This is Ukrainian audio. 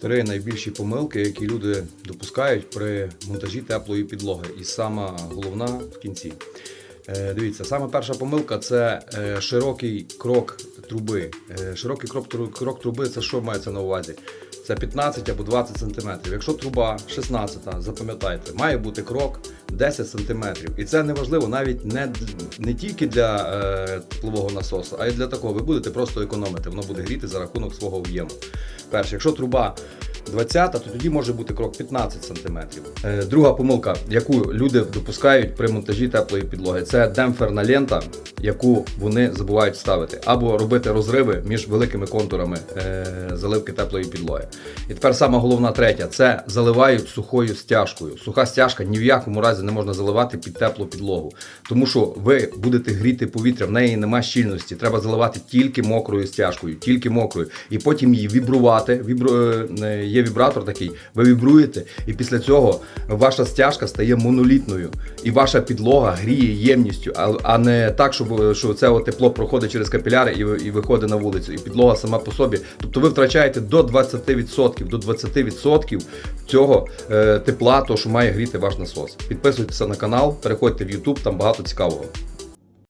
Три найбільші помилки, які люди допускають при монтажі теплої підлоги. І сама головна в кінці. Е, Дивіться, саме перша помилка це е, широкий крок труби. Е, Широкий крок, крок труби це що мається на увазі? Це 15 або 20 см. Якщо труба 16, запам'ятайте, має бути крок 10 см. І це не важливо навіть не, не тільки для е, теплового насосу, а й для такого. Ви будете просто економити, воно буде гріти за рахунок свого об'єму. Перше, якщо труба 20, то тоді може бути крок 15 см. Е, друга помилка, яку люди допускають при монтажі теплої підлоги, це демпферна лента, яку вони забувають ставити, або робити розриви між великими контурами е, заливки теплої підлоги. І тепер сама головна третя це заливають сухою стяжкою. Суха стяжка ні в якому разі не можна заливати під теплу підлогу, тому що ви будете гріти повітря, в неї нема щільності. Треба заливати тільки мокрою стяжкою, тільки мокрою, і потім її вібрувати. Вібру... Є вібратор такий, ви вібруєте, і після цього ваша стяжка стає монолітною, і ваша підлога гріє ємністю, а, а не так, щоб що це от тепло проходить через капіляри і, і виходить на вулицю. І підлога сама по собі. Тобто ви втрачаєте до 20%, до 20% цього е, тепла, то що має гріти ваш насос. Підписуйтеся на канал, переходьте в YouTube, там багато цікавого.